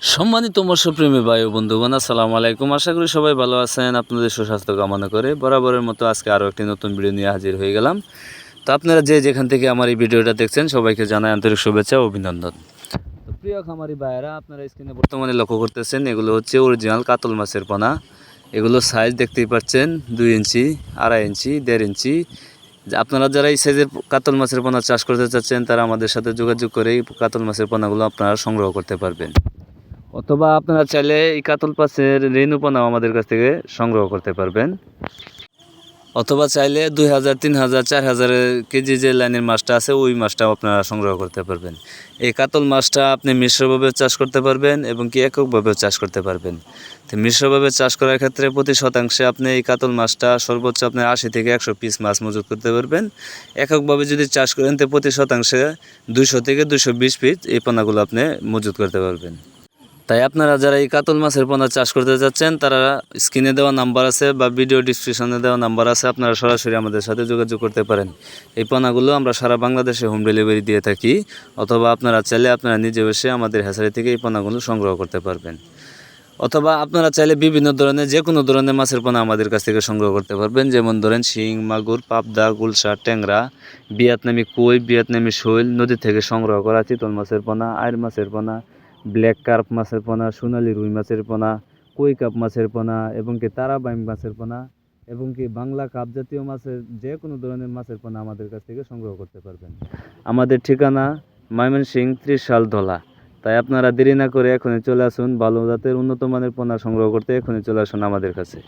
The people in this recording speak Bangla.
সম্মানিত মৎস্যপ্রেমী ও বন্ধুগণ, আসসালামু আলাইকুম। আশা করি সবাই ভালো আছেন, আপনাদের সুস্বাস্থ্য কামনা করে। বরাবরের মতো আজকে আরও একটি নতুন ভিডিও নিয়ে হাজির হয়ে গেলাম। তো আপনারা যে যেখান থেকে আমার এই ভিডিওটা দেখছেন, সবাইকে জানাই আন্তরিক শুভেচ্ছা ও অভিনন্দন। তো প্রিয় খামারি ভাইয়েরা, আপনারা স্ক্রিনে বর্তমানে লক্ষ্য করতেছেন, এগুলো হচ্ছে অরিজিনাল কাতল মাছের পোনা। এগুলো সাইজ দেখতেই পাচ্ছেন, দুই ইঞ্চি, আড়াই ইঞ্চি, দেড় ইঞ্চি। আপনারা যারা এই সাইজের কাতল মাছের পোনা চাষ করতে চাচ্ছেন, তারা আমাদের সাথে যোগাযোগ করে এই কাতল মাছের পোনাগুলো আপনারা সংগ্রহ করতে পারবেন। অথবা আপনারা চাইলে এই কাতল মাছের রেণুপনাও আমাদের কাছ থেকে সংগ্রহ করতে পারবেন। অথবা চাইলে দুই হাজার, তিন হাজার, চার হাজার কেজি যে লাইনের মাছটা আছে, ওই মাছটাও আপনারা সংগ্রহ করতে পারবেন। এই কাতল মাছটা আপনি মিশ্রভাবে চাষ করতে পারবেন এবং কি এককভাবেও চাষ করতে পারবেন। তো মিশ্রভাবে চাষ করার ক্ষেত্রে প্রতি শতাংশে আপনি এই কাতল মাছটা সর্বোচ্চ আপনি আশি থেকে একশো পিস মাছ মজুত করতে পারবেন। এককভাবে যদি চাষ করেন, তো প্রতি শতাংশে দুশো থেকে দুশো বিশ পিস এই পানাগুলো আপনি মজুত করতে পারবেন। তাই আপনারা যারা এই কাতল মাছের পোনা চাষ করতে যাচ্ছেন, তারা স্ক্রিনে দেওয়া নাম্বার আছে বা ভিডিও ডিসক্রিপশনে দেওয়া নাম্বার আছে, আপনারা সরাসরি আমাদের সাথে যোগাযোগ করতে পারেন। এই পোনাগুলো আমরা সারা বাংলাদেশে হোম ডেলিভারি দিয়ে থাকি, অথবা আপনারা চাইলে আপনারা নিজে বসে আমাদের হ্যাচারি থেকে এই পোনাগুলো সংগ্রহ করতে পারবেন। অথবা আপনারা চাইলে বিভিন্ন ধরনের, যে কোনো ধরনের মাছের পোনা আমাদের কাছ থেকে সংগ্রহ করতে পারবেন, যেমন ধরেন শিং, মাগুর, পাবদা, গুলশা, ট্যাংরা বিয়াতনামি কই বিয়াতনামি শৈল, নদী থেকে সংগ্রহ করা চিতল মাছের পোনা আয়ের মাছের পোনা ব্ল্যাক কার্প মাছের পোনা, সোনালি রুই মাছের পোনা, কই কাপ মাছের পোনা, এবং কি তারাবাইম মাছের পোনা, এবং কি বাংলা কাপ জাতীয় মাছের যে কোনো ধরনের মাছের পোনা আমাদের কাছ থেকে সংগ্রহ করতে পারবেন। আমাদের ঠিকানা ময়মনসিং ত্রিশাল ধলা। তাই আপনারা দেরি না করে এখনই চলে আসুন, ভালো জাতের উন্নত মানের পোনা সংগ্রহ করতে এখনই চলে আসুন আমাদের কাছে।